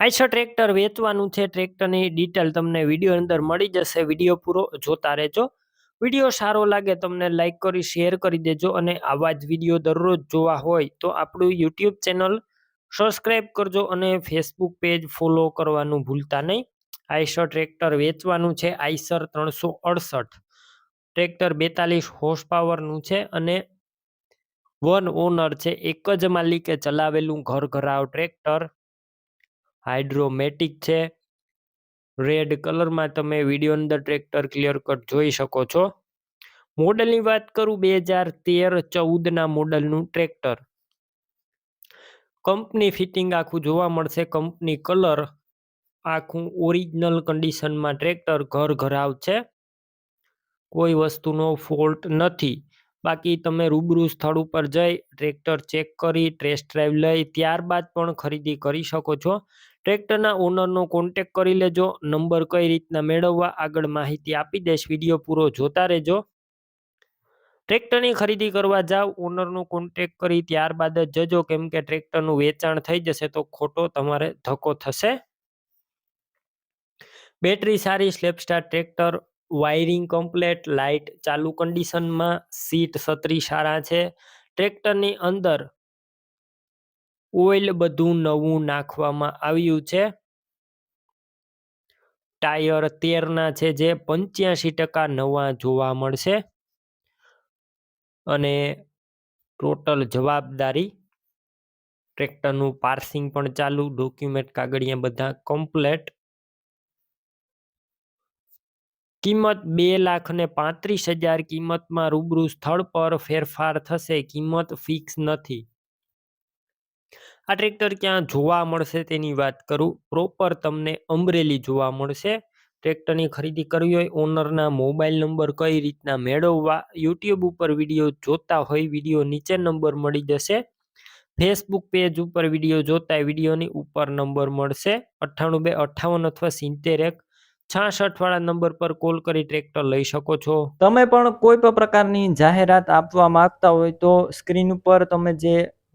Eicher tractor વેચવાનું છે. ટ્રેક્ટરની ડિટેલ તમને વીડિયો અંદર મળી જશે. વીડિયો પૂરો જોતા રહેજો. વીડિયો સારો લાગે તમને લાઇક કરી શેર કરી દેજો અને આવા જ વીડિયો દરરોજ જોવા હોય તો આપણું યુટ્યુબ ચેનલ સબસ્ક્રાઈબ કરજો અને ફેસબુક પેજ ફોલો કરવાનું ભૂલતા નહીં. આઈશર ટ્રેક્ટર વેચવાનું છે. આઈસર ત્રણસો અડસઠ. ટ્રેક્ટર બેતાલીસ હોર્સ પાવરનું છે અને વન ઓનર છે. એક જ માલિકે ચલાવેલું ઘર ઘરાવ ટ્રેક્ટર. હાઇડ્રોમેટિક છે. રેડ કલરમાં તમે વીડિયો અંદર ટ્રેક્ટર ક્લિયર કટ જોઈ શકો છો. મોડલની વાત કરું બે હજાર તેર ચૌદના મોડલનું ટ્રેક્ટર કંપની ફિટિંગ આખું જોવા મળશે. કંપની કલર આખું ઓરિજિનલ કન્ડિશનમાં ટ્રેક્ટર ઘર ઘરાવ છે કોઈ વસ્તુનો ફોલ્ટ નથી. બાકી તમે રૂબરૂ સ્થળ ઉપર જઈ ટ્રેક્ટર ચેક કરી ટેસ્ટ ડ્રાઈવ લઈ, ત્યારબાદ પણ ખરીદી કરી શકો છો. ટ્રેક્ટરના ઓનરનો કોન્ટેક કરી લેજો, નંબર કઈ રીતના મેળવવા આગળ માહિતી આપી દઈશ વીડિયો પૂરો જોતા રહેજો. ટ્રેક્ટરની ખરીદી કરવા જાવ, ઓનરનો કોન્ટેક કરી ત્યારબાદ જ જજો, કેમ કે ટ્રેક્ટરનું વેચાણ થઈ જશે તો ખોટો તમારે ધક્કો થશે. બેટરી સારી, self starter tractor, wiring complete, light, ચાલુ કન્ડિશનમાં સીટ છત્રી સારા છે. ટ્રેક્ટરની અંદર ઓઇલ બધું નવું નાખવામાં આવ્યું છે. ટાયર તેરના છે જે પંચ્યાસી ટકા નવા જોવા મળશે. અને ટોટલ જવાબદારી ટ્રેક્ટરનું પાર્સિંગ પણ ચાલુ, ડોક્યુમેન્ટ, કાગળિયા બધા કમ્પ્લેટ. કિંમત બે લાખ ને પાંત્રીસ હજાર કિંમતમાં રૂબરૂ સ્થળ પર ફેરફાર થશે, કિંમત ફિક્સ નથી. આ ટ્રેક્ટર ક્યાં જોવા મળશે તેની વાત કરું? પ્રોપર તમને અમરેલી જોવા મળશે. ટ્રેક્ટરની ખરીદી કરવી હોય ઓનરના મોબાઈલ નંબર કઈ રીતના મેળવવા યુટ્યુબ ઉપર વીડિયો જોતા હોય વીડિયો નીચે નંબર મળી જશે. ફેસબુક પેજ ઉપર વીડિયો જોતા વિડીયોની ઉપર નંબર મળશે. અઠ્ઠાણું બે અઠ્ઠાવન અથવા સિત્તેર એક છાસઠ વાળા નંબર પર કોલ કરી ટ્રેક્ટર લઈ શકો છો. તમે પણ કોઈ પણ પ્રકારની જાહેરાત આપવા માંગતા હોય તો સ્ક્રીન ઉપર તમે જે